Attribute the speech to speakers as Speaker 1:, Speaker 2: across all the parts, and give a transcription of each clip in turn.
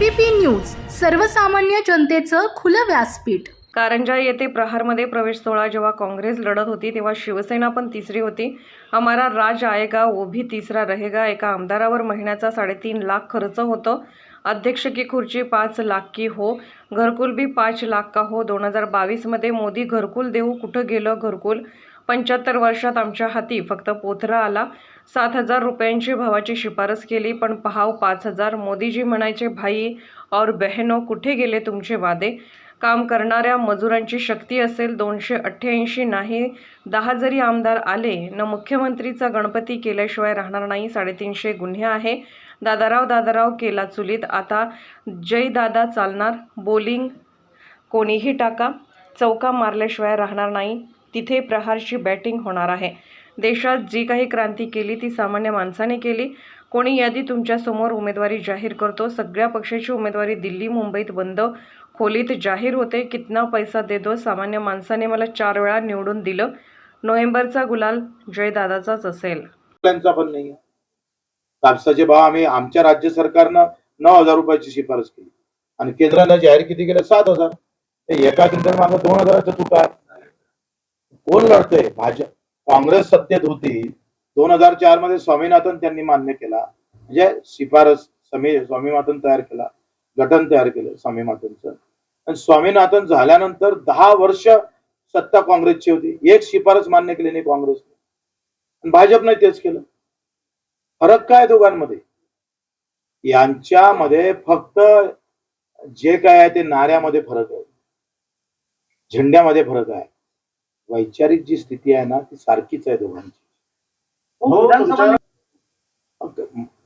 Speaker 1: ABP news सर्वसामान्य जनतेचं खुलं व्यासपीठ.
Speaker 2: कारंजा येथे प्रहारमध्ये प्रवेश सोहळा जेव्हा काँग्रेस लढत होती तेव्हा शिवसेना पण तिसरी होती. हमारा राज आएगा वो भी तिसरा रहेगा एका आमदारावर महिन्याचा साडेतीन लाख खर्च होतो. अध्यक्ष की खुर्ची पाच लाख की हो घरकुल भी पाच लाख का हो. दोन हजार बावीसमध्ये मोदी घरकुल देऊ कुठं गेलं? घरकुल पंच्याहत्तर वर्षात आमच्या हाती फक्त पोथरा आला. सात हजार रुपयांची भावाची शिफारस केली पण पहाव पाच हजार. मोदीजी म्हणायचे भाई और बहनो कुठे गेले तुमचे वादे? काम करणाऱ्या मजुरांची शक्ती असेल दोनशे अठ्ठ्याऐंशी नाही. दहा जरी आमदार आले न मुख्यमंत्रीचा गणपती केल्याशिवाय राहणार नाही. साडेतीनशे गुन्हे आहे. दादाराव दादाराव केला चुलीत. आता जय दादा चालणार. बोलिंग कोणीही टाका. चौका मारल्याशिवाय राहणार नाही. तिथे प्रहारची बॅटिंग होणार आहे. देशात जी काही क्रांती केली ती सामान्य माणसाने केली. कोणी यादी तुमच्यासमोर उमेदवारी जाहीर करतो. सगळ्या पक्षाची उमेदवारी दिल्ली मुंबईत बंद. खोलीत जाहीर होते. कितना पैसा दे दो? सामान्य माणसाने मला चार वेळा निवडून दिलं. नोव्हेंबरचा गुलाल जयदादाचाच असेल.
Speaker 3: त्यांचा पण नाही कापसाचे भाव आम्ही आमच्या राज्य सरकारनं नऊ हजार रुपयाची शिफारस केली. आणि केंद्रानं जाहीर किती केलं? सात हजार. एका क्विंटल मागं दोन हजाराचं तुट आहे. कोण लढतोय? भाजप काँग्रेस सत्तेत होती. दोन हजार चारमध्ये स्वामीनाथन त्यांनी मान्य केला. म्हणजे शिफारस समी स्वामीनाथन तयार केला. गठन तयार केलं स्वामीनाथनचं आणि स्वामीनाथन झाल्यानंतर दहा वर्ष सत्ता काँग्रेसची होती. एक शिफारस मान्य केली नाही काँग्रेसने. आणि भाजपने तेच केलं. फरक काय दोघांमध्ये? यांच्यामध्ये फक्त जे काय आहे ते नाऱ्यामध्ये फरक आहे. झेंड्यामध्ये फरक आहे. वैचारिक जी स्थिती आहे ना ती सारखीच आहे दोघांची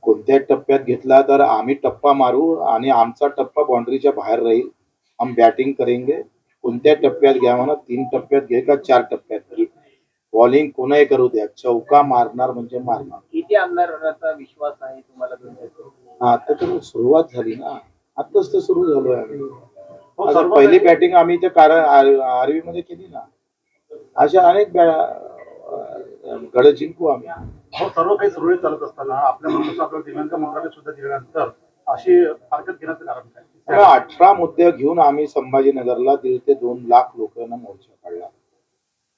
Speaker 3: कोणत्या टप्प्यात घेतला तर आम्ही टप्पा मारू आणि आमचा टप्पा बाउंड्रीच्या बाहेर राहील हम बॅटिंग करेंगे कोणत्या टप्प्यात घ्या म्हणा तीन टप्प्यात घे का चार टप्प्यात घे बॉलिंग कोणही करू द्या चौका मारणार म्हणजे मारणार
Speaker 4: किती आमदारांचा विश्वास आहे तुम्हाला?
Speaker 3: हा, आता तर सुरुवात झाली ना आताच तर सुरू झालोय आम्ही पहिली बॅटिंग आम्ही त्या कारण आरवी मध्ये केली ना अशा अनेक गड जिंकू आम्ही.
Speaker 5: हो सर्व काही सुरळीत चालत असताना आपल्या म्हणून आपल्याला दिव्यांग मंत्रालय सुद्धा दिल्यानंतर अशी हरकत घेण्याचं कारण काय?
Speaker 3: अठरा मुद्दे घेऊन आम्ही संभाजीनगरला दीड ते दोन लाख लोकांना मोर्चा काढला.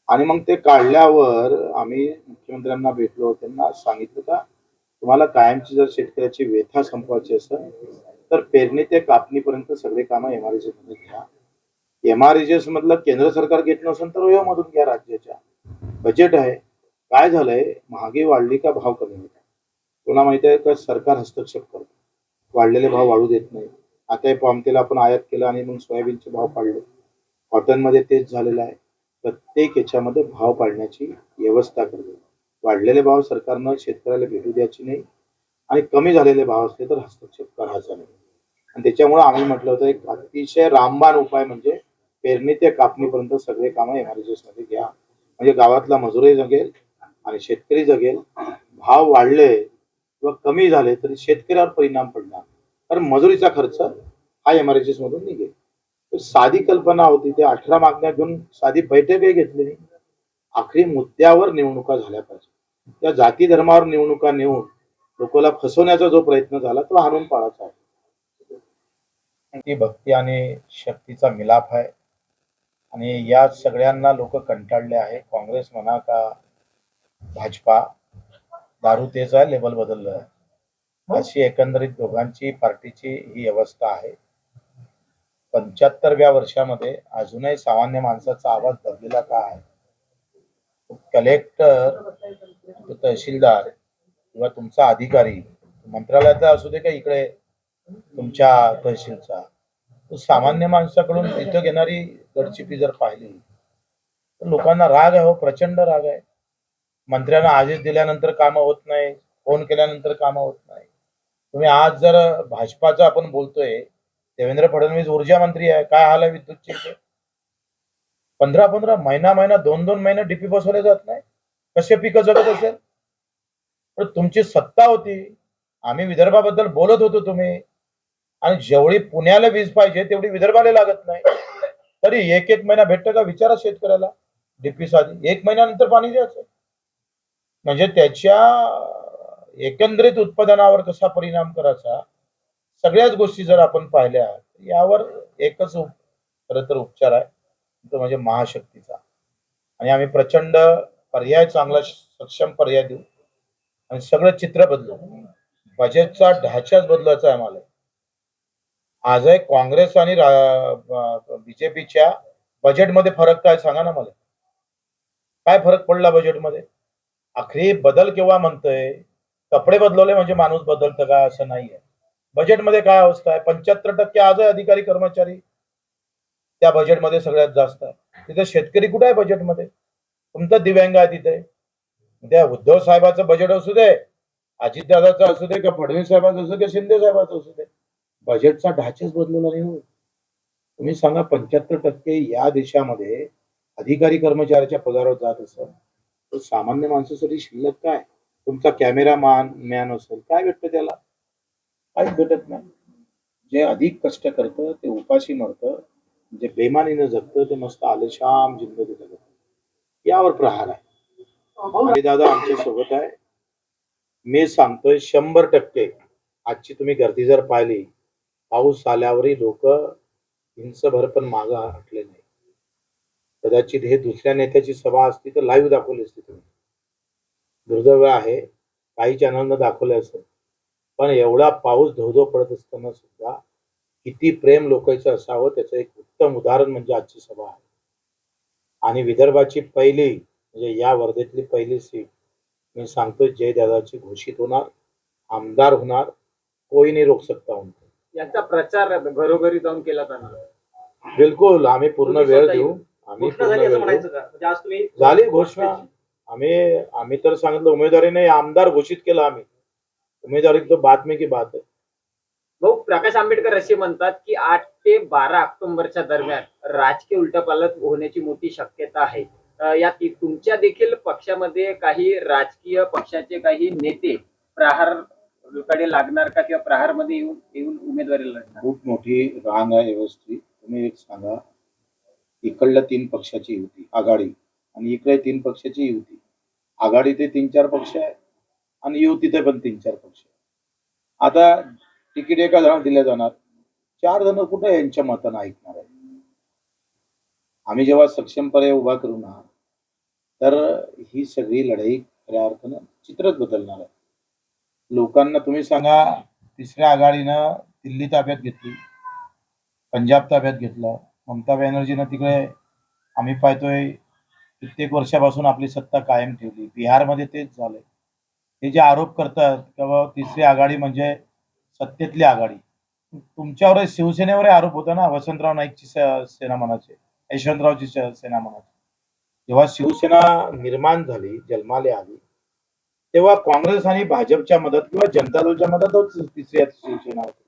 Speaker 3: आणि मग ते काढल्यावर आम्ही मुख्यमंत्र्यांना भेटलो त्यांना सांगितलं का तुम्हाला कायमची जर शेतकऱ्याची व्यथा संपवायची असेल तर पेरणी ते कापणीपर्यंत सगळे कामं एमआरएसमध्ये घ्या. एमआरएचएस मधलं केंद्र सरकार घेत नसेल तर मधून घ्या राज्याच्या. बजेट आहे. काय झालंय? महागाई वाढली का भाव कमी होता तुला माहिती आहे का? सरकार हस्तक्षेप करतो. वाढलेले भाव वाढू देत नाही. आता पामतेला आपण आयात केलं आणि मग सोयाबीनचे भाव पाडले. कॉटनमध्ये तेच झालेलं आहे. प्रत्येक याच्यामध्ये भाव पाडण्याची व्यवस्था करते. वाढलेले भाव सरकारनं शेतकऱ्याला भेटू द्यायची नाही. आणि कमी झालेले भाव असले तर हस्तक्षेप करायचा नाही. आणि त्याच्यामुळे आम्ही म्हटलं होतं एक अतिशय रामबाण उपाय म्हणजे पेरणी ते कापणीपर्यंत सगळे कामं एमआरजेस मध्ये घ्या. म्हणजे गावातला मजुरही जगेल आणि शेतकरी जगेल. भाव वाढले किंवा कमी झाले तरी शेतकऱ्यावर परिणाम पडणार. कारण मजुरीचा खर्च हा एमआरजेस मधून निघेल. तर साधी कल्पना होती ते अठरा मागण्या घेऊन साधी बैठकही घेतली नाही. आखरी मुद्द्यावर निवडणुका झाल्या पाहिजे त्या जाती धर्मावर निवडणुका नेऊन लोकांना फसवण्याचा जो प्रयत्न झाला तो हाणून पाडायचा आहे. ती भक्ती आणि शक्तीचा मिलाप आहे. आणि या सगळ्यांना लोक कंटाळले आहे काँग्रेस म्हणा का भाजपा दारू तेच आहे लेबल बदललं आहे. अशी एकंदरीत दोघांची पार्टीची ही अवस्था आहे. पंच्याहत्तरव्या वर्षामध्ये अजूनही सामान्य माणसाचा आवाज दबलेला का आहे? कलेक्टर तो तहसीलदार किंवा तुमचा अधिकारी मंत्रालयाचा असू दे का इकडे तुमच्या तहसीलचा सामान्य माणसाकडून इथं घेणारी गडचिपी जर पाहिली तर लोकांना राग आहे हो प्रचंड राग आहे. मंत्र्यांना आदेश दिल्यानंतर कामं होत नाही फोन केल्यानंतर कामं होत नाही. तुम्ही आज जर भाजपाचं आपण बोलतोय देवेंद्र फडणवीस ऊर्जा मंत्री आहे काय हाल आहे विद्युतचे पंधरा पंधरा महिना महिना दोन दोन महिने डीपी बसवले जात नाही. कसे पिकं जगत असेल? तर तुमची सत्ता होती. आम्ही विदर्भाबद्दल बोलत होतो तुम्ही. आणि जेवढी पुण्याला वीज पाहिजे तेवढी विदर्भाला लागत नाही. तरी एक एक महिना भेटतं का? विचारा शेतकऱ्याला. डीपी साधी एक महिन्यानंतर पाणी द्यायचं. म्हणजे त्याच्या एकंदरीत उत्पादनावर कसा परिणाम करायचा सगळ्याच गोष्टी जर आपण पाहिल्या यावर एकच उप- खरं तर उपचार आहे. तो म्हणजे महाशक्तीचा. आणि आम्ही प्रचंड पर्याय चांगला सक्षम पर्याय देऊ. आणि सगळं चित्र बदलू. बजेटचा ढाचाच बदलायचा आहे आम्हाला. आजही काँग्रेस आणि बीजेपीच्या बजेटमध्ये फरक काय सांगा ना मला. काय फरक पडला बजेटमध्ये आखरी बदल केव्हा म्हणतोय? कपडे बदलवले म्हणजे माणूस बदलतं का असं नाहीये. बजेटमध्ये काय अवस्था आहे? पंच्याहत्तर टक्के आजही अधिकारी कर्मचारी त्या बजेटमध्ये सगळ्यात जास्त आहे. तिथे शेतकरी कुठे आहे बजेटमध्ये तुमचं दिव्यांग आहे तिथे. त्या उद्धव साहेबाचं बजेट असू दे अजितदादाचं असू दे का फडणवीस साहेबाचं असू दे शिंदे साहेबाचं असू दे. बजेटचा ढाचाच बदलला नाही हो. तुम्ही सांगा पंच्याहत्तर टक्के या देशामध्ये अधिकारी कर्मचाऱ्याच्या पगारावर जात असेल तर सामान्य माणसासाठी शिल्लक काय? तुमचा कॅमेरा मान मॅन असेल काय भेटतं त्याला? काहीच भेटत नाही. जे अधिक कष्ट करतं ते उपाशी मरतं जे बेमानीनं जगतं ते मस्त आलेशाम जिंदगी जगत. यावर प्रहार आहे. आणि दादा आमच्यासोबत आहे. मी सांगतोय शंभर टक्के. आजची तुम्ही गर्दी जर पाहिली पाऊस आल्यावरही लोक हिंसभर पण मागं हटले नाही कदाचित हे दुसऱ्या नेत्याची सभा असती तर लाईव्ह दाखवली असती तुम्ही. दुर्दैव आहे काही चॅनलनं दाखवले असेल पण एवढा पाऊस धोधो पडत असताना सुद्धा किती प्रेम लोकांचं असावं त्याचं एक उत्तम उदाहरण म्हणजे आजची सभा आहे. आणि विदर्भाची पहिली म्हणजे या वर्धेतली पहिली सीट मी सांगतो जयदादाची घोषित होणार आमदार होणार कोई नाही रोक सकता उनको.
Speaker 4: याचा प्रचार घरोघरी जाऊन केला जाणार.
Speaker 3: बिलकुल आम्ही पूर्ण वेळ देऊ. आम्ही
Speaker 4: झाली म्हणजे आज तुम्ही
Speaker 3: झाली घोषणा. आम्ही आम्ही तर सांगितलं उमेदवारी नाही आमदार घोषित केलं आम्ही. उमेदवारी तो बात में की बात आहे.
Speaker 4: भाऊ प्रकाश आंबेडकर असे म्हणतात की आठ ते बारा ऑक्टोबरच्या दरम्यान राजकीय उलटपालट होण्याची मोठी शक्यता आहे. या तुमच्या देखील पक्षामध्ये काही राजकीय पक्षाचे काही नेते प्रहार कडे लागणार का किंवा प्रहारमध्ये येऊन येऊन उमेदवारी लढणार?
Speaker 3: खूप मोठी रांग आहे व्यवस्थित. तुम्ही एक सांगा. इकडल्या तीन पक्षाची युती आघाडी. आणि इकडे तीन पक्षाची युती. आघाडी ते तीन चार पक्ष आहे आणि युतीते पण तीन चार पक्ष आता तिकीट एका जणाला दिल्या जाणार. चार जण कुठे यांच्या मतानं ऐकणार आहे आम्ही जेव्हा सक्षम पर्याय उभा करू ना तर ही सगळी लढाई खऱ्या अर्थानं चित्रच बदलणार आहे. लोकांना तुम्ही सांगा तिसऱ्या आघाडीनं दिल्ली ताब्यात घेतली पंजाब ताब्यात घेतलं ममता बॅनर्जीनं तिकडे आम्ही पाहतोय कित्येक वर्षापासून आपली सत्ता कायम ठेवली. बिहारमध्ये तेच झालंय. हे जे आरोप करतात की बाबा तिसरी आघाडी म्हणजे सत्तेतली आघाडी तुमच्यावर शिवसेनेवर आरोप होता ना वसंतराव नाईकची सेना मनाचे यशवंतरावची सेना मनाची. जेव्हा शिवसेना निर्माण झाली जन्माला आली तेव्हा काँग्रेस आणि भाजपच्या मदत किंवा जनता दलच्या मदत तिसरी शिवसेना होती.